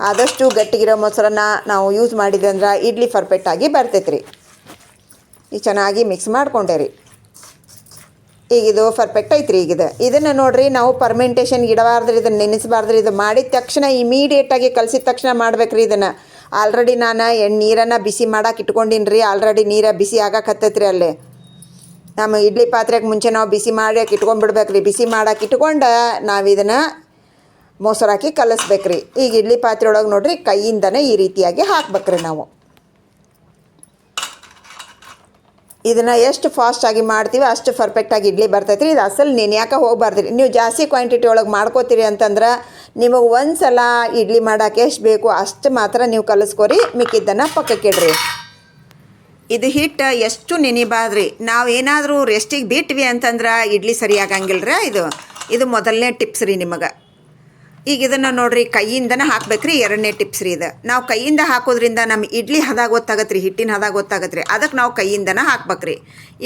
ಆದಷ್ಟು ಗಟ್ಟಿಗಿರೋ ಮೊಸರನ್ನ ನಾವು ಯೂಸ್ ಮಾಡಿದೆ ಅಂದ್ರೆ ಇಡ್ಲಿ ಪರ್ಫೆಕ್ಟಾಗಿ ಬರ್ತೈತೆ ರೀ ಈಗ ಚೆನ್ನಾಗಿ ಮಿಕ್ಸ್ ಮಾಡ್ಕೊಂಡೆ ರೀ. ಈಗ ಇದು ಪರ್ಫೆಕ್ಟ್ ಐತ್ರಿ ಈಗ ಇದು. ಇದನ್ನು ನೋಡಿರಿ ನಾವು ಪರ್ಮೆಂಟೇಷನ್ ಇಡಬಾರ್ದ್ರಿ, ಇದನ್ನು ನೆನೆಸಬಾರ್ದ್ರಿ, ಇದು ಮಾಡಿದ ತಕ್ಷಣ ಇಮಿಡಿಯೇಟಾಗಿ ಕಲಸಿದ ತಕ್ಷಣ ಮಾಡ್ಬೇಕ್ರಿ ಇದನ್ನು. ಆಲ್ರೆಡಿ ನಾನು ಎಣ್ಣೆ ನೀರನ್ನು ಬಿಸಿ ಮಾಡಕ್ಕೆ ಇಟ್ಕೊಂಡಿನಿ ರೀ ಆಲ್ರೆಡಿ ನೀರ ಬಿಸಿ ಆಗಕತ್ತೈತ್ರಿ ಅಲ್ಲಿ. ನಮ್ಮ ಇಡ್ಲಿ ಪಾತ್ರೆಗೆ ಮುಂಚೆ ನಾವು ಬಿಸಿ ಮಾಡಕ್ಕೆ ಇಟ್ಕೊಂಡ್ಬಿಡ್ಬೇಕ್ರಿ. ಬಿಸಿ ಮಾಡಕ್ಕೆ ಇಟ್ಕೊಂಡು ನಾವು ಇದನ್ನು ಮೊಸರು ಹಾಕಿ ಕಲಿಸ್ಬೇಕ್ರಿ. ಈಗ ಇಡ್ಲಿ ಪಾತ್ರೆ ಒಳಗೆ ನೋಡ್ರಿ ಕೈಯಿಂದನೇ ಈ ರೀತಿಯಾಗಿ ಹಾಕ್ಬೇಕ್ರಿ ನಾವು. ಇದನ್ನು ಎಷ್ಟು ಫಾಸ್ಟಾಗಿ ಮಾಡ್ತೀವಿ, ಅಷ್ಟು ಪರ್ಫೆಕ್ಟಾಗಿ ಇಡ್ಲಿ ಬರ್ತೈತೆ ಇದು ಅಸಲು ನೆನೆಯಾಕ ಯಾಕೆ ರೀ ನೀವು ಜಾಸ್ತಿ ಕ್ವಾಂಟಿಟಿ ಒಳಗೆ ಮಾಡ್ಕೋತೀರಿ ಅಂತಂದ್ರೆ ನಿಮಗೆ ಒಂದು ಸಲ ಇಡ್ಲಿ ಮಾಡೋಕೆ ಎಷ್ಟು ಬೇಕು ಅಷ್ಟು ಮಾತ್ರ ನೀವು ಕಲಿಸ್ಕೊರಿ, ಮಿಕ್ಕಿದ್ದನ್ನು ಪಕ್ಕಕ್ಕೆ ಇಡ್ರಿ. ಇದು ಹಿಟ್ಟು ಎಷ್ಟು ನೆನಿಬಾರ್ದ್ರಿ? ನಾವು ಏನಾದರೂ ರೆಸ್ಟಿಗೆ ಬಿಟ್ವಿ ಅಂತಂದ್ರೆ ಇಡ್ಲಿ ಸರಿಯಾಗಂಗಿಲ್ಲ ಇದು? ಇದು ಮೊದಲನೇ ಟಿಪ್ಸ್ ರೀ ನಿಮಗೆ. ಈಗ ಇದನ್ನು ನೋಡ್ರಿ, ಕೈಯಿಂದನೇ ಹಾಕ್ಬೇಕ್ರಿ ಎರಡನೇ ಟಿಪ್ಸ್ ರೀ ಇದು. ನಾವು ಕೈಯಿಂದ ಹಾಕೋದ್ರಿಂದ ನಮ್ಮ ಇಡ್ಲಿ ಹದ ಗೊತ್ತಾಗತ್ತೆ ರೀ ಹಿಟ್ಟಿನ ಹದ ಗೊತ್ತಾಗತ್ತೆ ರೀ ಅದಕ್ಕೆ ನಾವು ಕೈಯಿಂದನೇ ಹಾಕ್ಬೇಕ್ರಿ.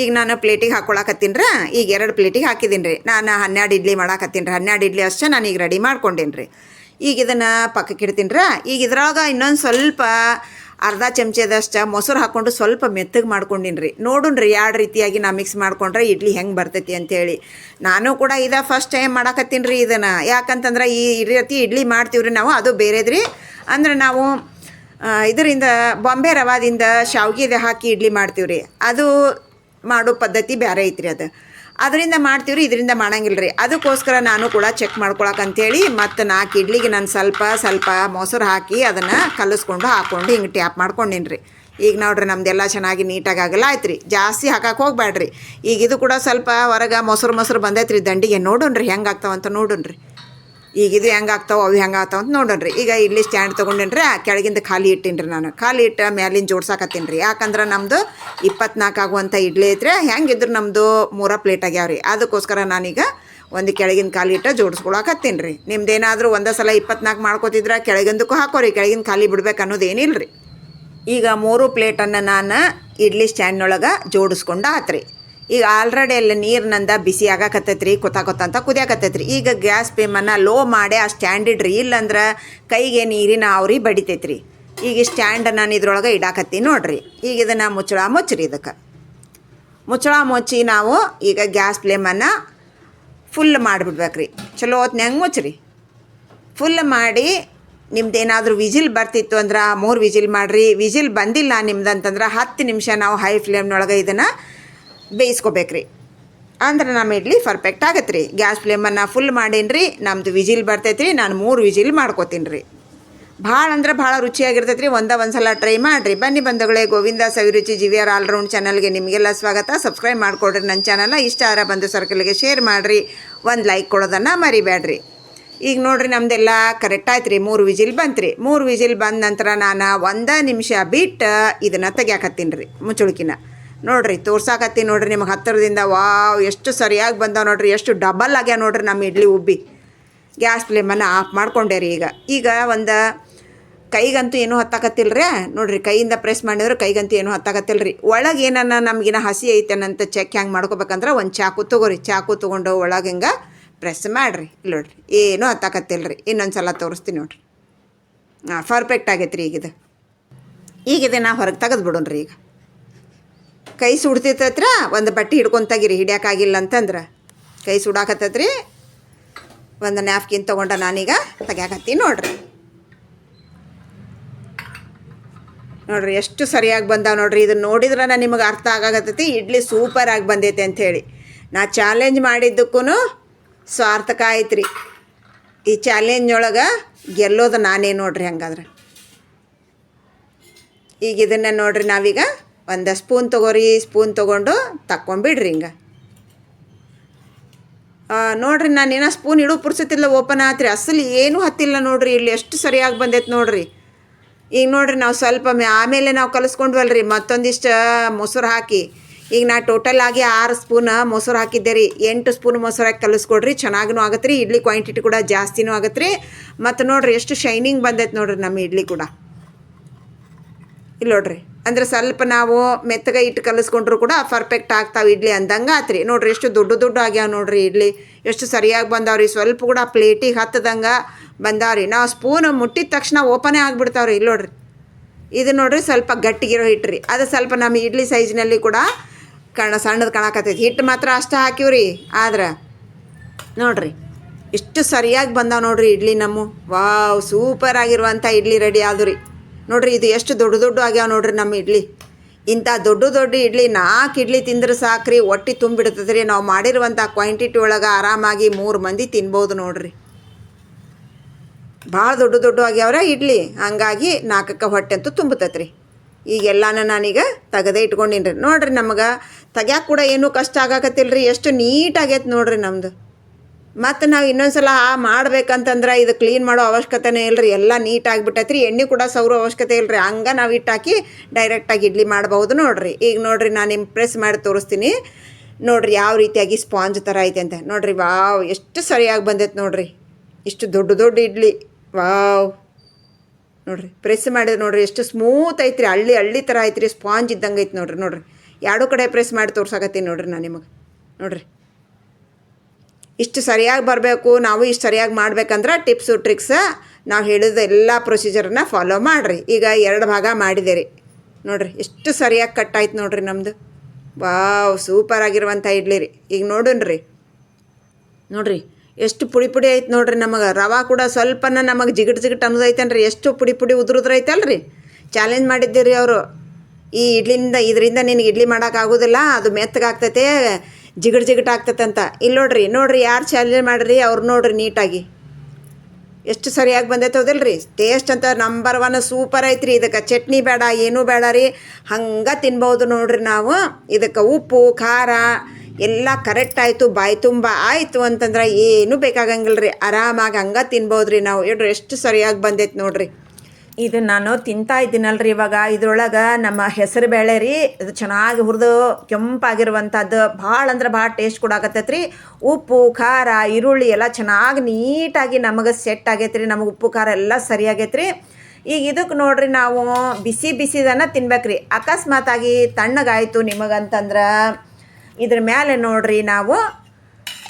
ಈಗ ನಾನು ಪ್ಲೇಟಿಗೆ ಹಾಕೊಳಕತ್ತೀನಿ ರೀ ಈಗ ಎರಡು ಪ್ಲೇಟಿಗೆ ಹಾಕಿದ್ದೀನಿ ರೀ ನಾನು ಹನ್ನೆರಡು ಇಡ್ಲಿ ಮಾಡಾಕತ್ತೀನಿ ರೀ ಹನ್ನೆರಡು ಇಡ್ಲಿ ಅಷ್ಟೇ ನಾನು ಈಗ ರೆಡಿ ಮಾಡ್ಕೊಂಡೇನಿ ರೀ ಈಗ ಇದನ್ನು ಪಕ್ಕಕ್ಕೆ ಇಡ್ತೀನಿ ರೀ ಈಗ ಇದ್ರಾಗ ಇನ್ನೊಂದು ಸ್ವಲ್ಪ ಅರ್ಧ ಚಮಚದಷ್ಟು ಮೊಸರು ಹಾಕ್ಕೊಂಡು ಸ್ವಲ್ಪ ಮೆತ್ತಗೆ ಮಾಡ್ಕೊಂಡಿನಿ ರೀ ನೋಡುನ್ ರೀ ಎರಡು ರೀತಿಯಾಗಿ ನಾ ಮಿಕ್ಸ್ ಮಾಡ್ಕೊಂಡ್ರೆ ಇಡ್ಲಿ ಹೆಂಗೆ ಬರ್ತೈತಿ ಅಂತೇಳಿ. ನಾನು ಕೂಡ ಇದು ಫಸ್ಟ್ ಟೈಮ್ ಮಾಡಾಕತ್ತೀನಿ ರೀ ಇದನ್ನು. ಯಾಕಂತಂದ್ರೆ ಈ ರೀತಿ ಇಡ್ಲಿ ಮಾಡ್ತೀವಿ ರೀ ನಾವು, ಅದು ಬೇರೆದ್ರಿ. ಅಂದ್ರೆ ನಾವು ಇದರಿಂದ ಬಾಂಬೆ ರವಾದಿಂದ ಶಾವ್ಗೆದ ಹಾಕಿ ಇಡ್ಲಿ ಮಾಡ್ತೀವಿ ರೀ ಅದು ಮಾಡೋ ಪದ್ಧತಿ ಬೇರೆ ಐತ್ರಿ ಅದು. ಅದರಿಂದ ಮಾಡ್ತೀವ್ರಿ, ಇದರಿಂದ ಮಾಡಂಗಿಲ್ಲ ರೀ ಅದಕ್ಕೋಸ್ಕರ ನಾನು ಕೂಡ ಚೆಕ್ ಮಾಡ್ಕೊಳಕ್ಕೆ ಅಂಥೇಳಿ ಮತ್ತು ನಾಲ್ಕು ಇಡ್ಲಿಗೆ ನಾನು ಸ್ವಲ್ಪ ಸ್ವಲ್ಪ ಮೊಸರು ಹಾಕಿ ಅದನ್ನು ಕಲಿಸ್ಕೊಂಡು ಹಾಕ್ಕೊಂಡು ಹಿಂಗೆ ಟ್ಯಾಪ್ ಮಾಡ್ಕೊಂಡಿನಿ ರೀ ಈಗ ನೋಡ್ರಿ ನಮ್ದೆಲ್ಲ ಚೆನ್ನಾಗಿ ನೀಟಾಗಿ ಆಗಲ್ಲ ಆಯ್ತು ರೀ ಜಾಸ್ತಿ ಹಾಕಕ್ಕೆ ಹೋಗ್ಬೇಡ್ರಿ ಈಗ ಇದು ಕೂಡ ಸ್ವಲ್ಪ ಹೊರಗೆ ಮೊಸರು ಮೊಸರು ಬಂದೈತ್ರಿ, ದಂಡಿಗೆ ನೋಡೋಣ್ರಿ ಹೆಂಗೆ ಆಗ್ತಾವಂತ ನೋಡೋಣ್ರಿ ಈಗ ಇದು ಹೆಂಗೆ ಆಗ್ತಾವೆ ಅವು ಹೆಂಗೆ ಆಗ್ತಾವ ಅಂತ ನೋಡೋಣ್ರಿ. ಈಗ ಇಲ್ಲಿ ಸ್ಟ್ಯಾಂಡ್ ತೊಗೊಂಡೇನ್ರಿ, ಆ ಕೆಳಗಿಂದ ಖಾಲಿ ಇಟ್ಟೀನಿ ನಾನು. ಖಾಲಿ ಇಟ್ಟು ಮ್ಯಾಲಿನ ಜೋಡ್ಸಾಕತ್ತೀನಿ ರೀ ಯಾಕಂದ್ರೆ ನಮ್ಮದು ಇಪ್ಪತ್ನಾಲ್ಕು ಆಗುವಂಥ ಇಡ್ಲಿ ಐತ್ರಿ, ಹೆಂಗಿದ್ರು ನಮ್ಮದು ಮೂರ ಪ್ಲೇಟ್ ಆಗ್ಯಾವ ರೀ ಅದಕ್ಕೋಸ್ಕರ ನಾನೀಗ ಒಂದು ಕೆಳಗಿನ ಖಾಲಿ ಇಟ್ಟು ಜೋಡಿಸ್ಕೊಳಕತ್ತೀನಿ ರೀ ನಿಮ್ದೇನಾದರೂ ಒಂದೇ ಸಲ ಇಪ್ಪತ್ನಾಲ್ಕು ಮಾಡ್ಕೋತಿದ್ರೆ, ಕೆಳಗಿಂದಕ್ಕೂ ಹಾಕೋರಿ ಕೆಳಗಿನ ಖಾಲಿ ಬಿಡ್ಬೇಕು ಅನ್ನೋದು ಏನಿಲ್ಲ ರೀ ಈಗ ಮೂರು ಪ್ಲೇಟನ್ನು ನಾನು ಇಡ್ಲಿ ಸ್ಟ್ಯಾಂಡ್ನೊಳಗೆ ಜೋಡಿಸ್ಕೊಂಡು ಆತ್ರಿ ಈಗ ಆಲ್ರೆಡಿ ಅಲ್ಲಿ ನೀರಿನಿಂದ ಬಿಸಿ ಆಗಾಕತ್ತೈತ್ರಿ ಕೊತ್ತ ಕೊತ್ತ ಅಂತ ಕುದಿಯಾಕತ್ತೈತೆ ರೀ ಈಗ ಗ್ಯಾಸ್ ಪೇಮನ್ನು ಲೋ ಮಾಡಿ, ಆ ಸ್ಟ್ಯಾಂಡ್ ಇಡ್ರಿ. ಇಲ್ಲಂದ್ರೆ ಕೈಗೆ ನೀರಿನ ಅವ್ರಿ ಬಡಿತೈತ್ರಿ. ಈಗ ಸ್ಟ್ಯಾಂಡ್ ನಾನು ಇದ್ರೊಳಗೆ ಇಡಾಕತ್ತೀನಿ ನೋಡ್ರಿ. ಈಗ ಇದನ್ನು ಮುಚ್ಚಳ ಮುಚ್ಚ್ರಿ ಇದಕ್ಕೆ. ಮುಚ್ಚಳ ಮುಚ್ಚಿ ನಾವು ಈಗ ಗ್ಯಾಸ್ ಫ್ಲೇಮನ್ನು ಫುಲ್ ಮಾಡಿಬಿಡ್ಬೇಕ್ರಿ. ಚಲೋ ಹೊತ್ನ್ಯಾಗ ಮುಚ್ಚ್ರಿ? ಫುಲ್ ಮಾಡಿ ನಿಮ್ದೇನಾದರೂ ವಿಜಿಲ್ ಬರ್ತಿತ್ತು ಅಂದ್ರೆ ಮೂರು ವಿಜಿಲ್ ಮಾಡಿರಿ. ವಿಜಿಲ್ ಬಂದಿಲ್ಲ ನಿಮ್ದು ಅಂತಂದ್ರೆ ಹತ್ತು ನಿಮಿಷ ನಾವು ಹೈ ಫ್ಲೇಮ್ನೊಳಗೆ ಇದನ್ನು ಬೇಯಿಸ್ಕೋಬೇಕ್ರಿ. ಅಂದ್ರೆ ನಮ್ಮ ಇಡ್ಲಿ ಪರ್ಫೆಕ್ಟ್ ಆಗತ್ತೆ ರೀ ಗ್ಯಾಸ್ ಫ್ಲೇಮನ್ನು ಫುಲ್ ಮಾಡೀನಿ ರೀ ನಮ್ಮದು ವಿಜಿಲ್ ರೀ ನಾನು ಮೂರು ವಿಜಿಲ್ ಮಾಡ್ಕೋತೀನಿ ರೀ ಭಾಳ ಅಂದ್ರೆ ಭಾಳ ರುಚಿಯಾಗಿರ್ತೈತೆ ರೀ ಒಂದ ಒಂದು ಸಲ ಟ್ರೈ ಮಾಡಿರಿ. ಬನ್ನಿ ಬಂಧುಗಳೇ, ಗೋವಿಂದ ಸವಿರುಚಿ ಜಿವಿಯರ್ ಆಲ್ರೌಂಡ್ ಚಾನಲ್ಗೆ ನಿಮಗೆಲ್ಲ ಸ್ವಾಗತ. ಸಬ್ಸ್ಕ್ರೈಬ್ ಮಾಡಿಕೊಡ್ರಿ ನನ್ನ ಚಾನಲ್ನ ಇಷ್ಟ ಆರ ಬಂದು ಸರ್ಕಲ್ಗೆ ಶೇರ್ ಮಾಡಿರಿ. ಒಂದು ಲೈಕ್ ಕೊಡೋದನ್ನು ಮರಿಬೇಡ್ರಿ ಈಗ ನೋಡಿರಿ ನಮ್ದೆಲ್ಲ ಕರೆಕ್ಟ್ ಆಯ್ತು ರೀ ಮೂರು ವಿಜಿಲ್ ಬಂತು ರೀ ಮೂರು ವಿಜಿಲ್ ಬಂದ ನಂತರ ನಾನು ಒಂದೇ ನಿಮಿಷ ಬಿಟ್ಟು ಇದನ್ನು ತೆಗಿಯಾಕತ್ತೀನಿ ರೀ ಮುಚ್ಚುಳ್ಕಿನ. ನೋಡ್ರಿ, ತೋರ್ಸಾಕತ್ತಿ ನೋಡ್ರಿ ನಿಮಗೆ ಹತ್ತಿರದಿಂದ, ವಾವ್, ಎಷ್ಟು ಸರಿಯಾಗಿ ಬಂದಾವೆ ನೋಡ್ರಿ, ಎಷ್ಟು ಡಬಲ್ ಆಗ್ಯಾವ ನೋಡ್ರಿ ನಮ್ಮ ಇಡ್ಲಿ ಉಬ್ಬಿ. ಗ್ಯಾಸ್ ಫ್ಲೇಮನ್ನು ಆಫ್ ಮಾಡ್ಕೊಂಡೆ ರೀ ಈಗ. ಈಗ ಒಂದು ಕೈಗಂತೂ ಏನೂ ಹತ್ತಾಕತ್ತಿಲ್ಲ ರೀ ನೋಡ್ರಿ, ಕೈಯಿಂದ ಪ್ರೆಸ್ ಮಾಡಿದ್ರೆ ಕೈಗಂತೂ ಏನೂ ಹತ್ತಾಕತ್ತಿಲ್ಲ ರೀ ಒಳಗೆ ಏನನ್ನ ನಮಗಿನ ಹಸಿ ಐತೇನಂತ ಚೆಕ್ ಹ್ಯಾಂಗೆ ಮಾಡ್ಕೋಬೇಕಂದ್ರೆ ಒಂದು ಚಾಕು ತೊಗೋರಿ. ಚಾಕು ತೊಗೊಂಡು ಒಳಗೆ ಹಿಂಗೆ ಪ್ರೆಸ್ ಮಾಡಿರಿ. ಇಲ್ಲ ನೋಡ್ರಿ ಏನೂ ಹತ್ತಾಕತ್ತಿಲ್ಲ ರೀ ಇನ್ನೊಂದು ಸಲ ತೋರಿಸ್ತೀನಿ ನೋಡ್ರಿ. ಹಾಂ ಪರ್ಫೆಕ್ಟ್ ಆಗೈತೆ ರೀ ಈಗಿದು ಈಗಿದೆ ಈಗ ಇದನ್ನು ಹೊರಗೆ ತೆಗೆದು ಬಿಡೋಣ ರೀ ಈಗ. ಕೈ ಸುಡ್ತಿತ್ತತ್ರ, ಒಂದು ಬಟ್ಟೆ ಹಿಡ್ಕೊಂಡು ತೆಗೀರಿ ಹಿಡಿಯೋಕ್ಕಾಗಿಲ್ಲ ಅಂತಂದ್ರೆ. ಕೈ ಸುಡಾಕತ್ತತ್ರಿ. ಒಂದು ನ್ಯಾಪ್ಕಿನ್ ತೊಗೊಂಡ ನಾನೀಗ ತೆಗ್ಯಾಕತ್ತೀನಿ ನೋಡ್ರಿ. ನೋಡ್ರಿ, ಎಷ್ಟು ಸರಿಯಾಗಿ ಬಂದಾವೆ ನೋಡ್ರಿ. ಇದನ್ನ ನೋಡಿದ್ರೆ ನಿಮಗೆ ಅರ್ಥ ಆಗಾಕತ್ತೈತಿ. ಇಡ್ಲಿ ಸೂಪರ್ ಆಗಿ ಬಂದೈತೆ ಅಂಥೇಳಿ ನಾ ಚಾಲೆಂಜ್ ಮಾಡಿದ್ದಕ್ಕೂ ಸ್ವಾರ್ಥಕ ಆಯ್ತು ರೀ ಈ ಚಾಲೆಂಜ್ ಒಳಗೆ ಗೆಲ್ಲೋದು ನಾನೇ ನೋಡ್ರಿ ಹಂಗಾದ್ರೆ. ಈಗ ಇದನ್ನು ನೋಡ್ರಿ ನಾವೀಗ ಒಂದು ಸ್ಪೂನ್ ತೊಗೋರಿ ಸ್ಪೂನ್ ತೊಗೊಂಡು ತಕ್ಕೊಂಬಿಡ್ರಿ ಹಿಂಗೆ. ನೋಡ್ರಿ, ನಾನು ಏನೋ ಸ್ಪೂನ್ ಇಡೋ ಪುರ್ಸತ್ತಿಲ್ಲ ಓಪನ್ ಆತ್ರಿ. ಅಸಲು ಏನೂ ಹತ್ತಿಲ್ಲ ನೋಡ್ರಿ, ಇಲ್ಲಿ ಎಷ್ಟು ಸರಿಯಾಗಿ ಬಂದೈತೆ ನೋಡ್ರಿ. ಈಗ ನೋಡ್ರಿ, ನಾವು ಸ್ವಲ್ಪ ಆಮೇಲೆ ನಾವು ಕಲಿಸ್ಕೊಂಡ್ವಲ್ರಿ, ಮತ್ತೊಂದಿಷ್ಟು ಮೊಸರು ಹಾಕಿ. ಈಗ ನಾ ಟೋಟಲ್ ಆಗಿ ಆರು ಸ್ಪೂನ್ ಮೊಸರು ಹಾಕಿದ್ದೆ ರೀ ಎಂಟು ಸ್ಪೂನ್ ಮೊಸರು ಹಾಕಿ ಕಲಿಸ್ಕೊಡ್ರಿ ಚೆನ್ನಾಗೂ ಆಗತ್ತೆ ರೀ ಇಡ್ಲಿ ಕ್ವಾಂಟಿಟಿ ಕೂಡ ಜಾಸ್ತಿನೂ ಆಗತ್ತೆ ರೀ ಮತ್ತು ನೋಡ್ರಿ, ಎಷ್ಟು ಶೈನಿಂಗ್ ಬಂದೈತೆ ನೋಡ್ರಿ ನಮ್ಮ ಇಡ್ಲಿ ಕೂಡ. ಇಲ್ಲಿ ನೋಡ್ರಿ. ಅಂದ್ರೆ ಸ್ವಲ್ಪ ನಾವು ಮೆತ್ತಗೆ ಇಟ್ಟು ಕಲಿಸ್ಕೊಂಡ್ರು ಕೂಡ ಪರ್ಫೆಕ್ಟ್ ಆಗ್ತಾವೆ ಇಡ್ಲಿ ಅಂದಂಗೆ ಆತ್ರಿ. ನೋಡ್ರಿ ಎಷ್ಟು ದೊಡ್ಡ ದೊಡ್ಡ ಆಗ್ಯಾವ ನೋಡ್ರಿ ಇಡ್ಲಿ. ಎಷ್ಟು ಸರಿಯಾಗಿ ಬಂದಾವ್ರಿ ಸ್ವಲ್ಪ ಕೂಡ ಪ್ಲೇಟಿಗೆ ಹತ್ತದಂಗೆ ಬಂದಾವ್ರಿ ನಾವು ಸ್ಪೂನ್ ಮುಟ್ಟಿದ ತಕ್ಷಣ ಓಪನೇ ಆಗಿಬಿಡ್ತಾವ್ರಿ ಇಲ್ಲಿ ನೋಡ್ರಿ. ಇದು ನೋಡ್ರಿ ಸ್ವಲ್ಪ ಗಟ್ಟಿಗಿರೋ ಹಿಟ್ರಿ ಅದು ಸ್ವಲ್ಪ ನಮ್ಮ ಇಡ್ಲಿ ಸೈಜ್ನಲ್ಲಿ ಕೂಡ ಕಣ ಸಣ್ಣದು ಕಾಣಕತ್ತೈತಿ. ಹಿಟ್ಟು ಮಾತ್ರ ಅಷ್ಟು ಹಾಕಿವ್ರಿ ಆದ್ರೆ ನೋಡ್ರಿ ಇಷ್ಟು ಸರಿಯಾಗಿ ಬಂದಾವ ನೋಡ್ರಿ ಇಡ್ಲಿ ನಮ್ಮ. ವಾವ್ ಸೂಪರ್ ಆಗಿರುವಂಥ ಇಡ್ಲಿ ರೆಡಿ ಆದ್ರಿ ನೋಡ್ರಿ ಇದು ಎಷ್ಟು ದೊಡ್ಡ ದೊಡ್ಡ ಆಗ್ಯಾವ ನೋಡ್ರಿ ನಮ್ಮ ಇಡ್ಲಿ. ಇಂಥ ದೊಡ್ಡ ದೊಡ್ಡ ಇಡ್ಲಿ ನಾಲ್ಕು ಇಡ್ಲಿ ತಿಂದ್ರೆ ಸಾಕ್ರಿ ಹೊಟ್ಟೆ ತುಂಬಿಡ್ತದೆ ರೀ ನಾವು ಮಾಡಿರುವಂಥ ಕ್ವಾಂಟಿಟಿ ಒಳಗೆ ಆರಾಮಾಗಿ ಮೂರು ಮಂದಿ ತಿನ್ಬೋದು ನೋಡ್ರಿ. ಭಾಳ ದೊಡ್ಡ ದೊಡ್ಡ ಆಗ್ಯಾವ್ರ ಇಡ್ಲಿ. ಹಂಗಾಗಿ ನಾಲ್ಕಕ್ಕೆ ಹೊಟ್ಟೆ ಅಂತೂ ತುಂಬತೈತೆ ರೀ ನಾನೀಗ ತೆಗದೇ ಇಟ್ಕೊಂಡಿನ್ರಿ. ನೋಡ್ರಿ ನಮಗೆ ತೆಗ್ಯಾಕೆ ಕೂಡ ಏನೂ ಕಷ್ಟ ಆಗಾಕತ್ತಿಲ್ಲ ರೀ ಎಷ್ಟು ನೀಟಾಗೈತೆ ನೋಡ್ರಿ ನಮ್ಮದು ಮತ್ತು ನಾವು ಇನ್ನೊಂದ್ಸಲ ಮಾಡ್ಬೇಕಂತಂದ್ರೆ ಇದು ಕ್ಲೀನ್ ಮಾಡೋ ಅವಶ್ಯಕತೆನೇ ಇಲ್ಲ ರೀ ಎಲ್ಲ ನೀಟಾಗಿ ರೀ ಎಣ್ಣೆ ಕೂಡ ಸೌರೋ ಅವಶ್ಯಕತೆ ಇಲ್ಲ ರೀ ಹಂಗೆ ನಾವು ಇಟ್ಟಾಕಿ ಡೈರೆಕ್ಟಾಗಿ ಇಡ್ಲಿ ಮಾಡ್ಬೋದು ನೋಡಿರಿ. ಈಗ ನೋಡಿರಿ ನಾನು ಇಂಪ್ರೆಸ್ ಮಾಡಿ ತೋರಿಸ್ತೀನಿ. ನೋಡಿರಿ ಯಾವ ರೀತಿಯಾಗಿ ಸ್ಪಾಂಜ್ ಥರ ಐತೆ ಅಂತ. ನೋಡಿರಿ, ವಾವ್, ಎಷ್ಟು ಸರಿಯಾಗಿ ಬಂದೈತೆ ನೋಡಿರಿ. ಇಷ್ಟು ದೊಡ್ಡ ದೊಡ್ಡ ಇಡ್ಲಿ. ವಾವ್. ನೋಡಿರಿ ಪ್ರೆಸ್ ಮಾಡಿದ್ರೆ ನೋಡಿರಿ, ಎಷ್ಟು ಸ್ಮೂತ್ ಐತ್ರಿ. ಹಳ್ಳಿ ಹಳ್ಳಿ ಥರ ಐತ್ರಿ. ಸ್ಪಾಂಜ್ ಇದ್ದಂಗೆ ಐತೆ ನೋಡಿರಿ ನೋಡಿರಿ. ಎರಡೂ ಕಡೆ ಪ್ರೆಸ್ ಮಾಡಿ ತೋರ್ಸಾಕತ್ತೀನಿ ನೋಡಿರಿ ನಾನು ನಿಮಗೆ. ನೋಡ್ರಿ. ಇಷ್ಟು ಸರಿಯಾಗಿ ಬರಬೇಕು, ನಾವು ಇಷ್ಟು ಸರಿಯಾಗಿ ಮಾಡ್ಬೇಕಂದ್ರೆ ಟಿಪ್ಸು ಟ್ರಿಕ್ಸ ನಾವು ಹೇಳಿದ ಎಲ್ಲ ಪ್ರೊಸೀಜರನ್ನ ಫಾಲೋ ಮಾಡಿರಿ. ಈಗ ಎರಡು ಭಾಗ ಮಾಡಿದೆ ರೀ ನೋಡಿರಿ, ಎಷ್ಟು ಸರಿಯಾಗಿ ಕಟ್ ಆಯ್ತು ನೋಡಿರಿ ನಮ್ಮದು ವಾವ್ ಸೂಪರ್ ಆಗಿರುವಂಥ ಇಡ್ಲಿ ರೀ ಈಗ ನೋಡೋಣ್ರಿ ನೋಡಿರಿ, ಎಷ್ಟು ಪುಡಿ ಪುಡಿ ಐತೆ ನೋಡಿರಿ ನಮಗೆ. ರವಾ ಕೂಡ ಸ್ವಲ್ಪನ ನಮಗೆ ಜಿಗಿಟ್ ಜಿಗಿಟ್ ಅನ್ನೋದೈತೇನ್ರಿ. ಎಷ್ಟು ಪುಡಿ ಪುಡಿ ಉದುರುದ್ರೈತಲ್ರಿ. ಚಾಲೆಂಜ್ ಮಾಡಿದ್ದೀರಿ ಅವರು. ಈ ಇಡ್ಲಿಂದ ಇದರಿಂದ ನಿನಗೆ ಇಡ್ಲಿ ಮಾಡೋಕ್ಕಾಗೋದಿಲ್ಲ ಅದು ಮೆತ್ತಗಾಗ್ತೈತೆ. ಜಿಗಿಟ್ ಜಿಗಿಟ್ ಅಂತ ಇಲ್ಲಿ ನೋಡ್ರಿ ನೋಡ್ರಿ ಯಾರು ಚಾಲೆಂಜ್ ಮಾಡ್ರಿ ಅವ್ರು ನೋಡ್ರಿ ನೀಟಾಗಿ. ಎಷ್ಟು ಸರಿಯಾಗಿ ಬಂದೈತೆ ಹೌದಿಲ್ರಿ? ಟೇಸ್ಟ್ ಅಂತ ನಂಬರ್ ಒನ್ ಸೂಪರ್ ಐತ್ರಿ ಇದಕ್ಕೆ. ಚಟ್ನಿ ಬೇಡ, ಏನೂ ಬೇಡ ರೀ. ಹಂಗೆ ತಿನ್ಬೋದು ನೋಡ್ರಿ ನಾವು. ಇದಕ್ಕೆ ಉಪ್ಪು, ಖಾರ ಎಲ್ಲ ಕರೆಕ್ಟ್ ಆಯಿತು, ಬಾಯಿ ತುಂಬ ಆಯಿತು ಅಂತಂದ್ರೆ ಏನೂ ಬೇಕಾಗಂಗಿಲ್ಲ ರೀ ಆರಾಮಾಗಿ ಹಂಗೆ ತಿನ್ಬೋದು ರೀ ನಾವು ಎಷ್ಟು ಸರಿಯಾಗಿ ಬಂದೈತೆ ನೋಡ್ರಿ. ಇದು ನಾನು ತಿಂತಾ ಇದ್ದೀನಲ್ರಿ ಇವಾಗ. ಇದ್ರೊಳಗೆ ನಮ್ಮ ಹೆಸರು ಬೇಳೆ ರೀ, ಇದು ಚೆನ್ನಾಗಿ ಹುರಿದು ಕೆಂಪಾಗಿರುವಂಥದ್ದು ಭಾಳ ಅಂದ್ರೆ ಭಾಳ ಟೇಸ್ಟ್ ಕೂಡ ರೀ ಉಪ್ಪು, ಖಾರ, ಈರುಳ್ಳಿ ಎಲ್ಲ ಚೆನ್ನಾಗಿ ನೀಟಾಗಿ ನಮಗೆ ಸೆಟ್ ಆಗೈತೆ ರೀ ನಮಗೆ ಉಪ್ಪು, ಖಾರ ಎಲ್ಲ ಸರಿಯಾಗೈತೆ ರೀ ಈಗ ಇದಕ್ಕೆ ನೋಡ್ರಿ ನಾವು ಬಿಸಿ ಬಿಸಿದನ್ನ ತಿನ್ಬೇಕ್ರಿ. ಅಕಸ್ಮಾತಾಗಿ ತಣ್ಣಗಾಯಿತು ನಿಮಗಂತಂದ್ರೆ ಇದ್ರ ಮೇಲೆ ನೋಡ್ರಿ ನಾವು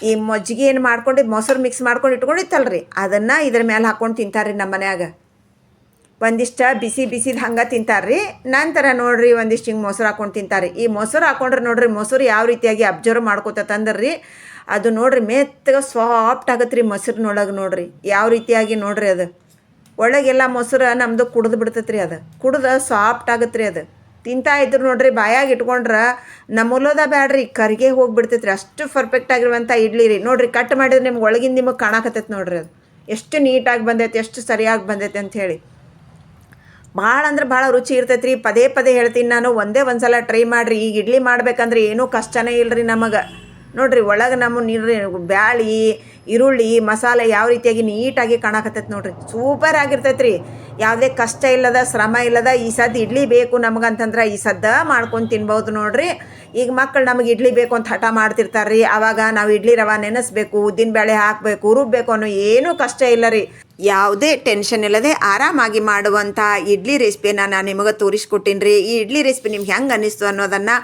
ಈ ಮಜ್ಜಿಗೆ ಏನು ಮಾಡ್ಕೊಂಡು, ಮೊಸರು ಮಿಕ್ಸ್ ಮಾಡ್ಕೊಂಡು ಇಟ್ಕೊಂಡಿತ್ತಲ್ರಿ. ಅದನ್ನು ಇದ್ರ ಮೇಲೆ ಹಾಕ್ಕೊಂಡು ತಿಂತಾರೆ ನಮ್ಮ ಮನ್ಯಾಗ. ಒಂದಿಷ್ಟು ಬಿಸಿ ಬಿಸಿದು ಹಂಗೆ ತಿಂತಾರ್ರಿ. ನಂತರ ನೋಡ್ರಿ ಒಂದಿಷ್ಟು ಹಿಂಗೆ ಮೊಸರು ಹಾಕೊಂಡು ತಿಂತಾರೆ ಈ ಮೊಸರು ಹಾಕೊಂಡ್ರೆ ನೋಡ್ರಿ ಮೊಸರು ಯಾವ ರೀತಿಯಾಗಿ ಅಬ್ಸರ್ವ್ ಮಾಡ್ಕೋತಂದ್ರಿ ಅದು ನೋಡ್ರಿ ಮೆತ್ತಗೆ ಸಾಫ್ಟ್ ಆಗತ್ತೆ ರೀ ಮೊಸರಿನೊಳಗೆ ನೋಡ್ರಿ. ಯಾವ ರೀತಿಯಾಗಿ ನೋಡ್ರಿ ಅದು. ಒಳಗೆಲ್ಲ ಮೊಸರು ನಮ್ಮದು ಕುಡ್ದು ಬಿಡ್ತೈತೆ ರೀ ಅದು. ಕುಡ್ದು ಸಾಫ್ಟ್ ಆಗತ್ತೆ ರೀ ಅದು. ತಿಂತಾ ಇದ್ರು ನೋಡ್ರಿ ಬಾಯಾಗಿ ಇಟ್ಕೊಂಡ್ರೆ ನಮ್ಮಲ್ಲೋದ ಬ್ಯಾಡ್ರಿ. ಕರಿಗೆ ಹೋಗಿಬಿಡ್ತೈತ್ರಿ. ಅಷ್ಟು ಪರ್ಫೆಕ್ಟ್ ಆಗಿರುವಂಥ ಇಡ್ಲಿ ರೀ. ನೋಡ್ರಿ ಕಟ್ ಮಾಡಿದ್ರೆ ನಿಮ್ಗೆ ಒಳಗಿಂದ ನಿಮಗೆ ಕಾಣಕತ್ತೈತೆ ನೋಡ್ರಿ ಅದು. ಎಷ್ಟು ನೀಟಾಗಿ ಬಂದೈತೆ, ಎಷ್ಟು ಸರಿಯಾಗಿ ಬಂದೈತೆ ಅಂತ ಹೇಳಿ. ಭಾಳ ಅಂದ್ರೆ ಭಾಳ ರುಚಿ ಇರ್ತೈತೆ ಪದೇ ಪದೇ ಹೇಳ್ತೀನಿ ನಾನು, ಒಂದೇ ಒಂದು ಸಲ ಟ್ರೈ ಮಾಡಿರಿ. ಈಗ ಇಡ್ಲಿ ಮಾಡ್ಬೇಕಂದ್ರೆ ಏನೂ ಕಷ್ಟನೇ ಇಲ್ಲರಿ ನಮಗೆ. ನೋಡ್ರಿ, ಒಳಗೆ ನಮ್ಮ ನೀರು ಬ್ಯಾಳಿ, ಈರುಳ್ಳಿ, ಮಸಾಲೆ ಯಾವ ರೀತಿಯಾಗಿ ನೀಟಾಗಿ ಕಾಣಕತ್ತೈತೆ ನೋಡ್ರಿ. ಸೂಪರ್ ಆಗಿರ್ತೈತೆ ರೀ ಯಾವುದೇ ಕಷ್ಟ ಇಲ್ಲದ, ಶ್ರಮ ಇಲ್ಲದ, ಈ ಸದ್ದು ಇಡ್ಲಿ ಬೇಕು ನಮಗಂತಂದ್ರೆ ಈ ಸದ್ದ ಮಾಡ್ಕೊಂಡು ತಿನ್ಬೋದು ನೋಡ್ರಿ. ಈಗ ಮಕ್ಕಳು ನಮಗೆ ಇಡ್ಲಿ ಬೇಕು ಅಂತ ಹಠ ಮಾಡ್ತಿರ್ತಾರೆ ರೀ ಆವಾಗ ನಾವು ಇಡ್ಲಿ ರವೆ ನೆನೆಸ್ಬೇಕು, ಉದ್ದಿನ ಬೇಳೆ ಹಾಕಬೇಕು, ರುಬ್ಬೇಕು ಅನ್ನೋ ಏನೂ ಕಷ್ಟ ಇಲ್ಲ ರೀ ಯಾವುದೇ ಟೆನ್ಷನ್ ಇಲ್ಲದೆ ಆರಾಮಾಗಿ ಮಾಡುವಂಥ ಇಡ್ಲಿ ರೆಸಿಪಿನ ನಾನು ನಿಮಗೆ ತೋರಿಸ್ಕೊಟ್ಟಿನಿ ರೀ. ಈ ಇಡ್ಲಿ ರೆಸಿಪಿ ನಿಮ್ಗೆ ಹೆಂಗೆ ಅನ್ನಿಸ್ತು ಅನ್ನೋದನ್ನು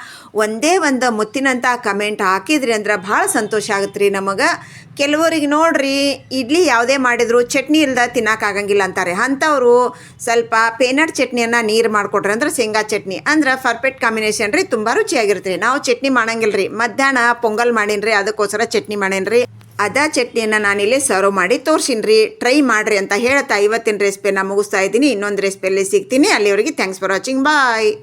ಒಂದೇ ಒಂದು ಮುತ್ತಿನಂಥ ಕಮೆಂಟ್ ಹಾಕಿದ್ರಿ ಅಂದ್ರೆ ಭಾಳ ಸಂತೋಷ ಆಗುತ್ತೆ ರೀ ನಮಗೆ. ಕೆಲವರಿಗೆ ನೋಡ್ರಿ, ಇಡ್ಲಿ ಯಾವುದೇ ಮಾಡಿದ್ರು ಚಟ್ನಿ ಇಲ್ದ ತಿನ್ನೋಕ್ಕಾಗಂಗಿಲ್ಲ ಅಂತಾರೆ. ಅಂಥವ್ರು ಸ್ವಲ್ಪ ಪೇನಟ್ ಚಟ್ನಿಯನ್ನು ನೀರು ಮಾಡಿಕೊಟ್ರೆ ಅಂದ್ರೆ ಶೇಂಗಾ ಚಟ್ನಿ. ಅಂದ್ರೆ ಪರ್ಫೆಕ್ಟ್ ಕಾಂಬಿನೇಷನ್ ರೀ, ತುಂಬ ರುಚಿಯಾಗಿರುತ್ತೆ ನಾವು ಚಟ್ನಿ ಮಾಡಂಗಿಲ್ಲ ರೀ ಮಧ್ಯಾಹ್ನ ಪೊಂಗಲ್ ಮಾಡೀನಿ ರೀ ಅದಕ್ಕೋಸ್ಕರ ಚಟ್ನಿ ಮಾಡೀನಿ ರೀ ಅದ ಚಟ್ನಿಯನ್ನು ನಾನಿಲ್ಲಿ ಸರ್ವ್ ಮಾಡಿ ತೋರಿಸಿನ್ರಿ. ರೀ ಟ್ರೈ ಮಾಡಿರಿ ಅಂತ ಹೇಳ್ತಾ ಇವತ್ತಿನ ರೆಸಿಪಿನ ಮುಗಿಸ್ತಾ ಇದ್ದೀನಿ. ಇನ್ನೊಂದು ರೆಸಿಪಿಯಲ್ಲಿ ಸಿಗ್ತೀನಿ. ಅಲ್ಲಿವರೆಗೆ ಥ್ಯಾಂಕ್ಸ್ ಫಾರ್ ವಾಚಿಂಗ್ ಬಾಯ್